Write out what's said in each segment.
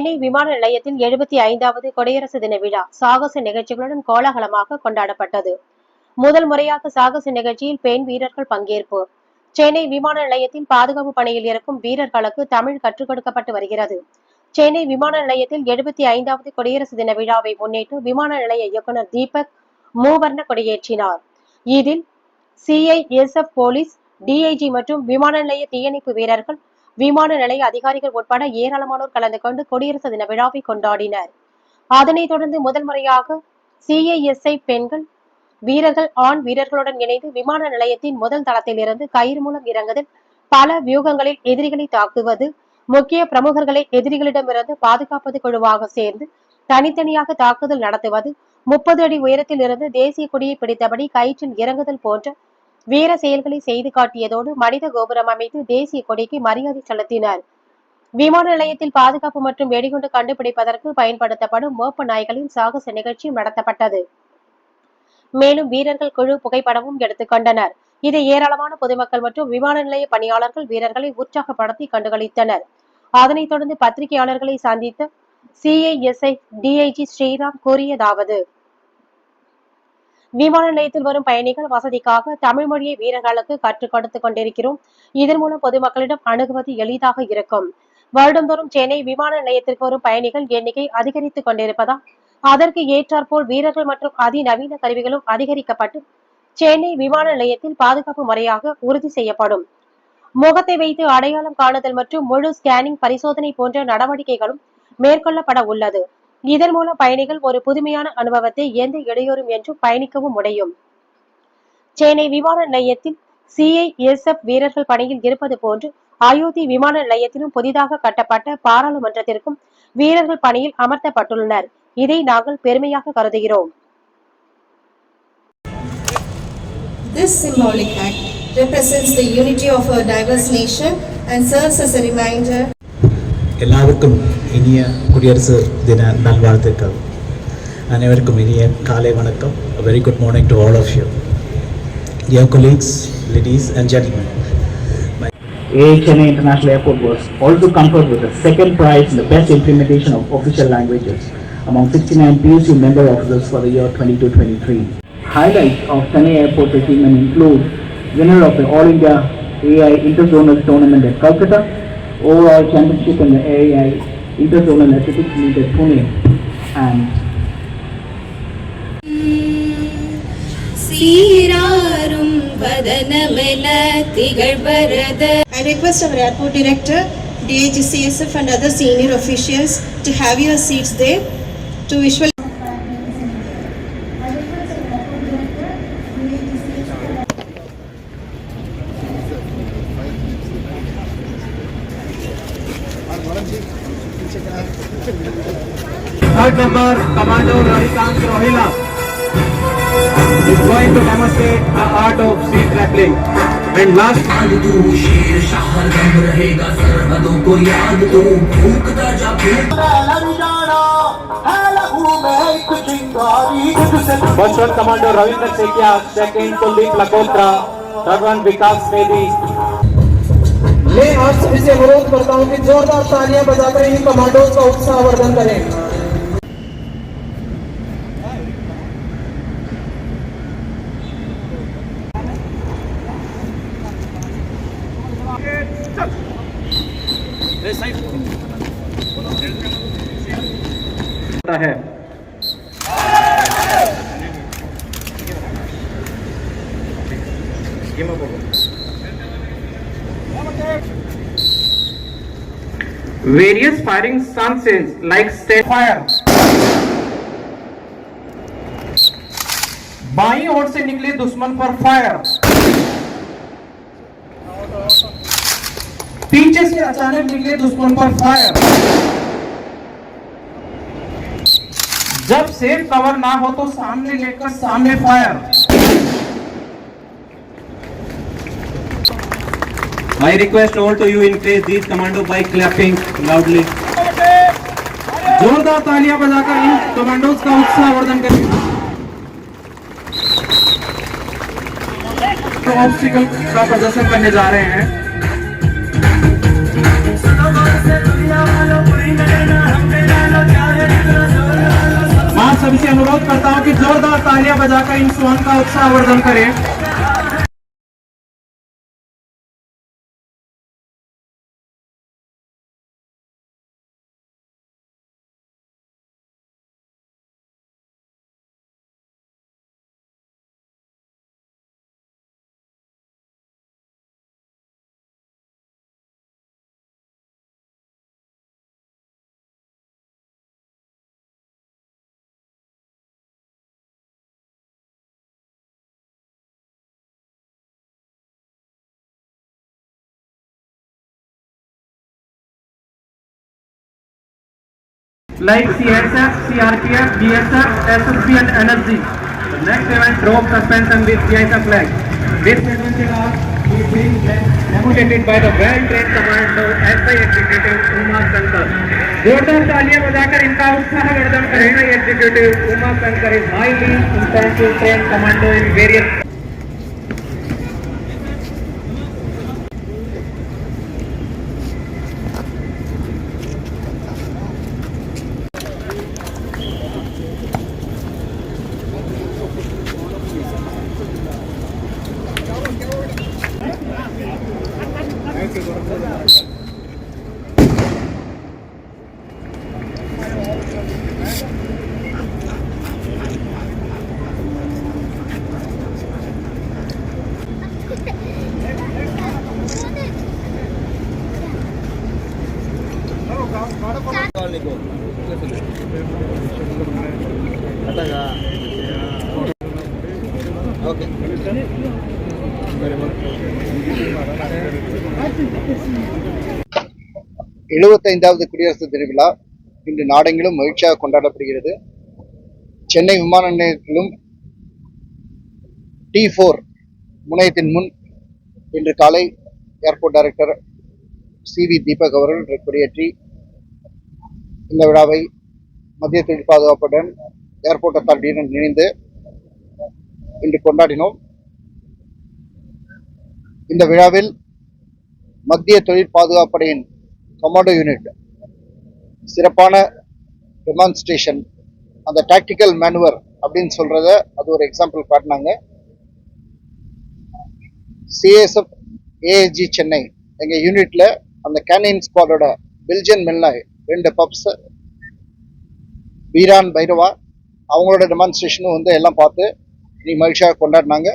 சென்னை விமான நிலையத்தில் எழுபத்தி ஐந்தாவது குடியரசு தின விழா சாகச நிகழ்ச்சிகளுடன் கோலாகலமாக கொண்டாடப்பட்டது. முதல் முறையாக சாகச நிகழ்ச்சியில் பெண் வீரர்கள் பங்கேற்பு. சென்னை விமான நிலையத்தில் பாதுகாப்பு பணியில் இருக்கும் வீரர்களுக்கு தமிழ் கற்றுக் கொடுக்கப்பட்டு வருகிறது. சென்னை விமான நிலையத்தில் எழுபத்தி ஐந்தாவது குடியரசு தின விழாவை முன்னிட்டு விமான நிலைய இயக்குநர் தீபக் மூவர்ண கொடியேற்றினார். இதில் சிஐஎஸ்எஃப் போலீஸ் டிஐஜி மற்றும் விமான நிலைய தீயணைப்பு வீரர்கள் விமான நிலைய அதிகாரிகள் உட்பட ஏராளமானோர் கலந்து கொண்டு குடியரசு தின விழாவை கொண்டாடினர். அதனைத் தொடர்ந்து முதல் முறையாக சிஐஎஸ்ஐ பெண்கள் வீரர்கள் ஆண் வீரர்களுடன் இணைந்து விமான நிலையத்தின் முதல் தளத்தில் இருந்து கயிறு மூலம் இறங்குதல் பல வியூகங்களில் எதிரிகளை தாக்குவது முக்கிய பிரமுகர்களை எதிரிகளிடமிருந்து பாதுகாப்பது குழுவாக சேர்ந்து தனித்தனியாக தாக்குதல் நடத்துவது முப்பது அடி உயரத்தில் இருந்து தேசிய கொடியை பிடித்தபடி கயிற்றில் இறங்குதல் போன்ற வீர செயல்களை செய்து காட்டியதோடு மனித கோபுரம் அமைத்து தேசிய கொடிக்கு மரியாதை செலுத்தினர். விமான நிலையத்தில் பாதுகாப்பு மற்றும் வெடிகுண்டு கண்டுபிடிப்பதற்கு பயன்படுத்தப்படும் மோப்ப நாய்களின் சாகச நிகழ்ச்சியும் நடத்தப்பட்டது. மேலும் வீரர்கள் குழு புகைப்படமும் எடுத்துக்கொண்டனர் இதை ஏராளமான பொதுமக்கள் மற்றும் விமான நிலைய பணியாளர்கள் வீரர்களை உற்சாகப்படுத்தி கண்டுகளித்தனர். அதனைத் தொடர்ந்து பத்திரிகையாளர்களை சந்தித்த சிஐஎஸ்ஐ டிஐஜி ஸ்ரீராம் கூறியதாவது விமான நிலையத்தில் வரும் பயணிகள் வசதிக்காக தமிழ் மொழியை வீரர்களுக்கு கற்றுக் கொடுத்துக் கொண்டிருக்கிறோம். இதன் மூலம் பொதுமக்களிடம் அணுகுவது எளிதாக இருக்கும். வருடந்தோறும் சென்னை விமான நிலையத்திற்கு வரும் பயணிகள் எண்ணிக்கை அதிகரித்துக் கொண்டிருப்பதால் அதற்கு ஏற்றாற்போல் வீரர்கள் மற்றும் அதிநவீன கருவிகளும் அதிகரிக்கப்பட்டு சென்னை விமான நிலையத்தில் பாதுகாப்பு முறையாக உறுதி செய்யப்படும். முகத்தை வைத்து அடையாளம் காணுதல் மற்றும் முழு ஸ்கேனிங் பரிசோதனை போன்ற நடவடிக்கைகளும் மேற்கொள்ளப்பட உள்ளது. இதன் மூலம் பயணிகள் ஒரு புதுமையான அனுபவத்தை எந்த இடையூறும் என்றும் பயணிக்கவும் முடியும். சென்னை விமான நிலையத்தில் சிஐஎஸ்எஃப் வீரர்கள் பணியில் இருப்பது போன்று அயோத்தி விமான நிலையத்திலும் புதிதாக கட்டப்பட்ட பாராளுமன்றத்திற்கும் வீரர்கள் பணியில் அமர்த்தப்பட்டுள்ளனர். இதை நாங்கள் பெருமையாக கருதுகிறோம். This symbolic act represents the unity of a diverse nation and serves as a reminder எல்லாருக்கும் இனிய குடியரசு தின நல்வாழ்த்துக்கள் அனைவருக்கும் இனிய காலை வணக்கம் very good morning to all of you dear colleagues ladies and gentlemen AIA Chennai International Airport was also conferred with the second prize in the best implementation of official languages among 69 PSU member officers for the year 22-23. Highlights of Chennai Airport achievement include winner of the All India AI Interzonal Tournament at Calcutta, overall championship in the AAI Interzonal Athletics League at Pune and I request our airport director, DHCSF and other senior officials to have your seats there. To visualize playing and last को याद तू first one Ravindra Saikia Kuldeep Lakotra third one Vikas मैं आप सभी से अनुरोध करता हूँ कि जोरदार तालियाँ बजाकर इन कमांडोज का उत्साहवर्धन करें। है। Various firing stances like step fire. बाई ओर से निकले दुश्मन पर फायर पीछे से अचानक निकले दुश्मन पर फायर जब सेफ़ कवर ना हो तो सामने लेकर सामने fire. I request all to you increase these commando by clapping loudly. जोरदार तालियाँ बजाकर इन कमांडोज का उत्साह वर्धन करें। तो ऑब्स्टिकल का प्रदर्शन करने जा रहे हैं? सभी से अनुरोध करता हूँ कि जोरदार तालियाँ बजाकर इन स्वान का उत्साहवर्धन करें। Like CSF, CRPF, BSF, SSB and NSG. The next event rope suspension with CISF flag. This adventure are being emulated by the well-trained commando SI Executive Umar Shankar. जोरदार तालियां बजाकर इनका उत्साहवर्धन करें executive Uma Shankar is highly intensive train commando in various எழுபத்தைந்தாவது குடியரசு திருவிழா இன்று நாடெங்கிலும் மகிழ்ச்சியாக கொண்டாடப்படுகிறது. சென்னை விமான நிலையத்திலும் டி ஃபோர் முனையத்தின் முன் இன்று காலை airport director C V Deepak அவர்கள் கொடியேற்றி இந்த விழாவை மத்திய தொழில் பாதுகாப்புடன் ஏர்போர்ட் அத்தாரிட்டியுடன் இணைந்து இன்று கொண்டாடினோம். இந்த விழாவில் மத்திய தொழில் பாதுகாப்படையின் கமாண்டோ யூனிட் சிறப்பான டெமான்ஸ்ட்ரேஷன் அந்த டாக்டிக்கல் மேனுவர் அப்படின்னு சொல்கிறத அது ஒரு எக்ஸாம்பிள் காட்டினாங்க. சிஎஸ்எஃப் ஏஎஸ்ஜி சென்னை எங்கள் யூனிட்டில் அந்த கேனின் ஸ்குவாடோட பெல்ஜியன் மெல்லாய் ரெண்டு பப்ஸ் வீரான் பைரவா அவங்களோட டெமான்ஸ்ட்ரேஷனும் வந்து எல்லாம் பார்த்து நீ மகிழ்ச்சியாக கொண்டாடினாங்க.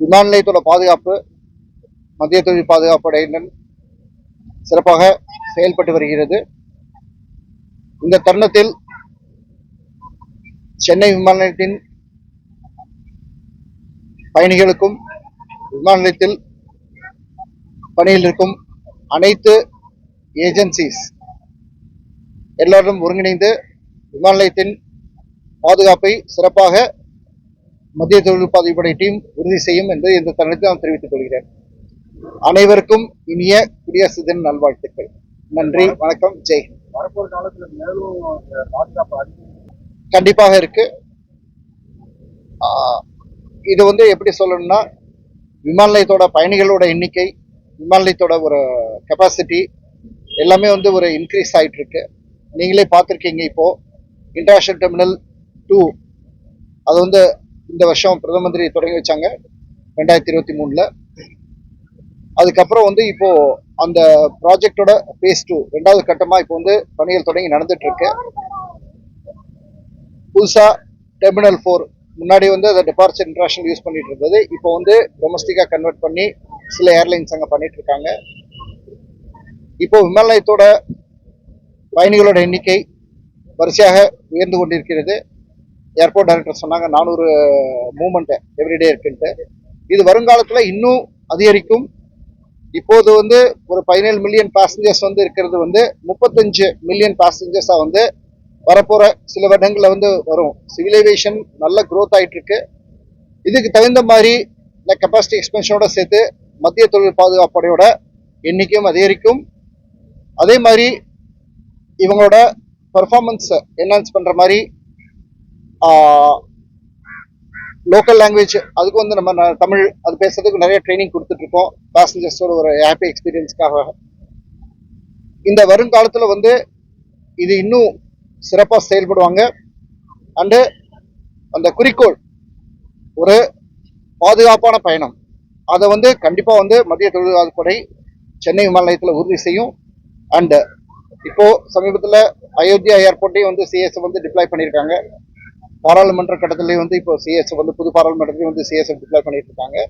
விமான நிலையத்தோட பாதுகாப்பு மத்திய தொழில் பாதுகாப்பு படையினர் சிறப்பாக செயல்பட்டு வருகிறது. இந்த தருணத்தில் சென்னை விமான நிலையத்தின் பயணிகளுக்கும் விமான நிலையத்தில் பணியில் இருக்கும் அனைத்து ஏஜென்சிஸ் எல்லாரும் ஒருங்கிணைந்து விமான நிலையத்தின் பாதுகாப்பை சிறப்பாக மத்திய தொழில் பாதுகாப்படை டீம் உறுதி செய்யும் என்று இந்த தருணத்தில் நான் தெரிவித்துக் கொள்கிறேன். அனைவருக்கும் இனிய குடியரசு தின நல்வாழ்த்துக்கள். நன்றி வணக்கம் ஜெய் வரப்போற காலத்துல மேலும் பாதுகாப்பு கண்டிப்பாக இருக்கு. இது வந்து எப்படி சொல்லணும்னா விமான நிலையத்தோட பயணிகளோட எண்ணிக்கை விமான நிலையத்தோட ஒரு கெப்பாசிட்டி எல்லாமே வந்து ஒரு இன்க்ரீஸ் ஆகிட்டு இருக்கு நீங்களே பார்த்துருக்கீங்க இப்போ இன்டர்நேஷனல் டெர்மினல் டூ அது வந்து இந்த வருஷம் பிரதம மந்திரி தொடங்கி வச்சாங்க ரெண்டாயிரத்தி இருபத்தி மூணுல. அதுக்கப்புறம் வந்து இப்போ அந்த ப்ராஜெக்டோட பேஸ் டூ ரெண்டாவது கட்டமா இப்போ வந்து பணிகள் தொடங்கி நடந்துட்டு இருக்கு புதுசா டெர்மினல் ஃபோர் முன்னாடி வந்து அதை டெபார்ச்சர் இன்டர்நேஷனல் யூஸ் பண்ணிட்டு இருந்தது இப்போ வந்து டொமஸ்டிக்கா கன்வெர்ட் பண்ணி சில ஏர்லைன்ஸ் அங்கே பண்ணிட்டு இருக்காங்க இப்போ விமானத்தோட பயணிகளோட எண்ணிக்கை வரிசையாக உயர்ந்து கொண்டிருக்கிறது. ஏர்போர்ட் டைரக்டர் சொன்னாங்க நானூறு மூமெண்ட் எவ்ரிடே இருக்குன்ட்டு. இது வருங்காலத்தில் இன்னும் அதிகரிக்கும். இப்போது வந்து ஒரு பதினேழு மில்லியன் பேசஞ்சர்ஸ் வந்து இருக்கிறது வந்து முப்பத்தஞ்சு மில்லியன் பேசஞ்சர்ஸாக வந்து வரப்போகிற சில வருடங்களில் வந்து வரும். சிவிலைசேஷன் நல்ல க்ரோத் ஆகிட்டுருக்கு இதுக்கு தகுந்த மாதிரி இந்த கெப்பாசிட்டி எக்ஸ்பென்ஷனோட சேர்த்து மத்திய தொழில் பாதுகாப்பு படையோட எண்ணிக்கையும் அதிகரிக்கும். அதே மாதிரி இவங்களோட பர்ஃபார்மன்ஸை என்ஹான்ஸ் பண்ணுற மாதிரி லோக்கல் லாங்குவேஜ் அதுக்கு வந்து நம்ம ந- தமிழ் அது பேசுறதுக்கு நிறைய ட்ரைனிங் கொடுத்துட்ருக்கோம். பேசஞ்சர்ஸோட ஒரு ஹாப்பி எக்ஸ்பீரியன்ஸ்க்காக இந்த வருங்காலத்தில் வந்து இது இன்னும் சிறப்பாக செயல்படுவாங்க. அண்டு அந்த குறிக்கோள் ஒரு பாதுகாப்பான பயணம். அதை வந்து கண்டிப்பாக வந்து மத்திய தொழிலாளர் படை சென்னை விமான நிலையத்தில் உறுதி செய்யும். அண்டு இப்போ சமீபத்தில் அயோத்தியா ஏர்போர்ட்டையும் வந்து சிஎஸ் வந்து டிப்ளாய் பண்ணியிருக்காங்க. பாராளுமன்ற கட்டத்திலையும் வந்து இப்போ சிஎஸ் வந்து புது பாராளுமன்றத்திலையும் வந்து சிஎஸ் டிப்ளாய் பண்ணிட்டு இருக்காங்க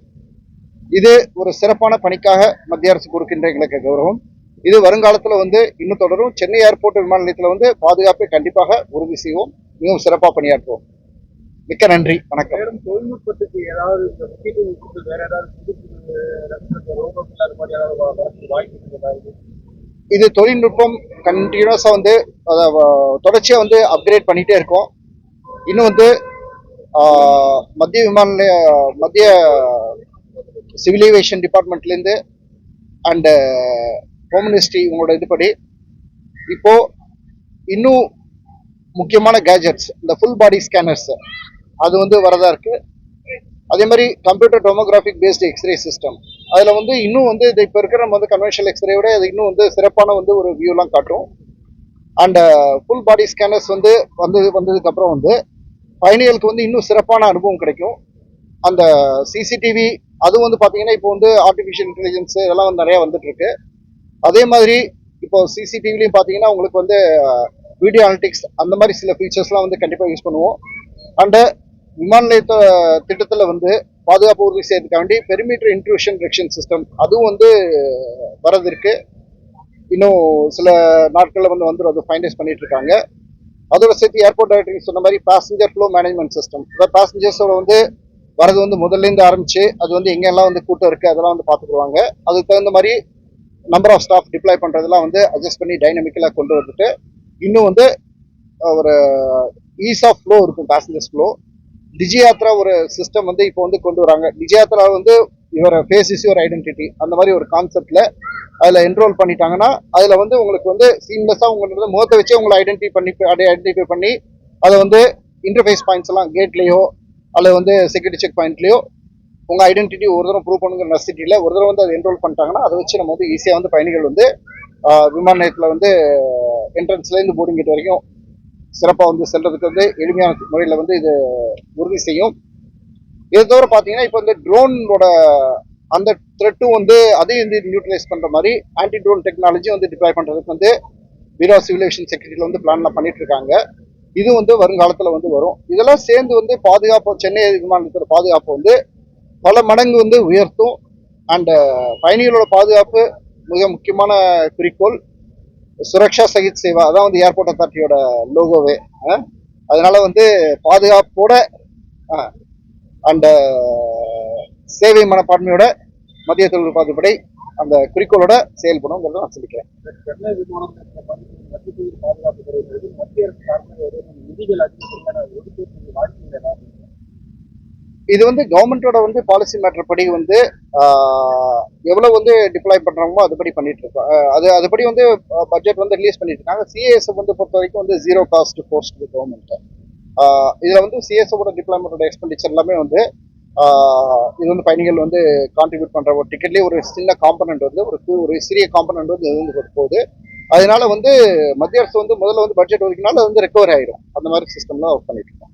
இது ஒரு சிறப்பான பணிக்காக மத்திய அரசு கொடுக்கின்ற எங்களுக்கு கௌரவம். இது வருங்காலத்தில் வந்து இன்னும் தொடரும். சென்னை ஏர்போர்ட் விமான நிலையத்தில் வந்து பாதுகாப்பை கண்டிப்பாக உறுதி செய்வோம். மிகவும் சிறப்பாக பணியாற்றுவோம். மிக்க நன்றி. வணக்கம். தொழில்நுட்பத்துக்கு ஏதாவது வேற ஏதாவது இது தொழில்நுட்பம் கண்டினியூஸாக வந்து அதை வ- தொடர்ச்சியா வந்து அப்கிரேட் பண்ணிட்டே இருக்கோம். இன்னும் வந்து மத்திய விமான நிலைய மத்திய சிவில் ஏவியேஷன் டிபார்ட்மெண்ட்லேருந்து அண்டு ஹோம் மினிஸ்ட்ரி இவங்களோட இதுபடி இப்போது இன்னும் முக்கியமான கேஜெட்ஸ் இந்த ஃபுல் பாடி ஸ்கேனர்ஸ் அது வந்து வரதா இருக்குது அதே மாதிரி computer tomographic based x-ray system அதில் வந்து இன்னும் வந்து இது இப்போ இருக்கிற நம்ம வந்து கன்வென்ஷனல் எக்ஸ்ரே விட அது இன்னும் வந்து சிறப்பான வந்து ஒரு வியூலாம் காட்டும். அண்ட் ஃபுல் பாடி ஸ்கேனர்ஸ் வந்து வந்தது வந்ததுக்கப்புறம் வந்து பயணிகளுக்கு வந்து இன்னும் சிறப்பான அனுபவம் கிடைக்கும். அந்த சிசிடிவி அது வந்து பார்த்தீங்கன்னா இப்போ வந்து ஆர்டிஃபிஷியல் இன்டெலிஜென்ஸ் இதெல்லாம் வந்து நிறையா வந்துட்டுருக்கு. அதே மாதிரி இப்போ சிசிடிவிலையும் பார்த்தீங்கன்னா உங்களுக்கு வந்து வீடியோ அனலிட்டிக்ஸ் அந்த மாதிரி சில ஃபீச்சர்ஸ்லாம் வந்து கண்டிப்பாக யூஸ் பண்ணுவோம். அண்டு விமான நிலையத்த திட்டத்தில் வந்து பாதுகாப்பு உறுதி செய்யறதுக்காண்டி வேண்டி இன்ட்ரூஷன் ரெக்ஷன் சிஸ்டம் அதுவும் வந்து வரது இருக்கு இன்னும் சில நாட்களில் வந்து வந்துடும் அது ஃபைனலைஸ் பண்ணிட்டு இருக்காங்க. அதோட சேர்த்து ஏர்போர்ட் டைரக்டர் சொன்ன மாதிரி பேசஞ்சர் ஃப்ளோ மேனேஜ்மெண்ட் சிஸ்டம் அதாவது பேசஞ்சர்ஸோட வந்து வரது வந்து முதல்ல இருந்து ஆரம்பிச்சு அது வந்து எங்கெல்லாம் வந்து கூட்டம் இருக்குது அதெல்லாம் வந்து பார்த்துக்குவாங்க. அதுக்கு தகுந்த மாதிரி நம்பர் ஆஃப் ஸ்டாஃப் டிப்ளாய் பண்ணுறதெல்லாம் வந்து அட்ஜஸ்ட் பண்ணி டைனமிக்கலாக கொண்டு வந்துட்டு இன்னும் வந்து ஒரு ஈஸ் ஆஃப் ஃப்ளோ இருக்கும் பேசஞ்சர்ஸ் ஃப்ளோ டிஜியாத்ரா ஒரு சிஸ்டம் வந்து இப்போ வந்து கொண்டு வராங்க. டிஜியாத்ரா வந்து இவர் ஃபேஸ் இஸ் யுவர் ஐடென்டிட்டி அந்த மாதிரி ஒரு கான்செப்டில் அதில் என்ரோல் பண்ணிட்டாங்கன்னா அதில் வந்து உங்களுக்கு வந்து சீம்லெஸ்ஸாக உங்களோட முகத்தை வச்சே உங்களை ஐடென்டிஃபை பண்ணி ஐடென்டிஃபை பண்ணி அதை வந்து இன்டர்ஃபேஸ் பாயிண்ட்ஸ் எல்லாம் கேட்லேயோ அல்லது வந்து செக்யூரிட்டி செக் பாயிண்ட்லேயோ உங்கள் ஐடென்டிட்டி ஒரு தடவை ப்ரூவ் பண்ணுங்கிற நெசிட்டியில் ஒரு தடவை வந்து அதை என்ரோல் பண்ணிட்டாங்கன்னா அதை வச்சு நம்ம வந்து ஈஸியாக வந்து பயணிகள் வந்து விமான நிலையத்தில் வந்து என்ட்ரன்ஸ்லேருந்து போர்டிங் கேட் வரைக்கும் சிறப்பாக வந்து செல்றதுக்கு வந்து எளிமையான முறையில் வந்து இது உறுதி செய்யும். இதை தவிர பார்த்தீங்கன்னா இப்போ இந்த ட்ரோனோட அந்த த்ரெட்டும் வந்து அதையும் வந்து நியூட்ரலைஸ் பண்ணுற மாதிரி ஆன்டி ட்ரோன் டெக்னாலஜி வந்து டிப்ளாய் பண்ணுறதுக்கு வந்து பீரோ சிவிலேஷன் செக்ரட்டரியில் வந்து பிளான்லாம் பண்ணிட்டு இருக்காங்க இது வந்து வருங்காலத்தில் வந்து வரும். இதெல்லாம் சேர்ந்து வந்து பாதுகாப்பு சென்னை விமானத்தோட பாதுகாப்பு வந்து பல மடங்கு வந்து உயர்த்தும். அண்டு பயணிகளோட பாதுகாப்பு மிக முக்கியமான குறிக்கோள். சுரக்ஷா சகித் சேவா அதான் வந்து ஏர்போர்ட் அத்தாரிட்டியோட லோகோவே அதனால வந்து பாதுகாப்போட அண்ட் சேவை மனப்பான்மையோட மத்திய தொழில் பாதுகாப்படை அந்த குறிக்கோளோட செயல்படுங்கிறத நான் சொல்லிக்கிறேன்? இது வந்து கவர்மெண்டோட வந்து பாலிசி மேட்டர் படி வந்து ஆஹ், எவ்வளவு வந்து டிப்ளாய் பண்றாங்களோ அதுபடி பண்ணிட்டு இருக்கோம். அது அதுபடி வந்து பட்ஜெட் வந்து ரிலீஸ் பண்ணிட்டு இருக்காங்க. சிஏஎஸ் வந்து பொறுத்த வரைக்கும் வந்து ஜீரோ காஸ்ட் போஸ்ட் கவர்மெண்ட் இதில் வந்து சிஎஸ்ஓட டிப்ளாய்மெண்டோட எக்ஸ்பெண்டிச்சர் எல்லாமே வந்து இது வந்து பயணிகள் வந்து கான்ட்ரிபியூட் பண்ணுற ஒரு டிக்கெட்லேயே ஒரு சின்ன காம்பனண்ட் வந்து ஒரு டூ ஒரு சிறிய காம்பனண்ட் வந்து இது வந்து போகுது. அதனால வந்து மத்திய அரசு வந்து முதல்ல வந்து பட்ஜெட் ஒதுக்கினாலும் அது வந்து ரெக்கவர் ஆயிடும் அந்த மாதிரி சிஸ்டம்லாம் ஒர்க் பண்ணிட்டு இருக்கோம்.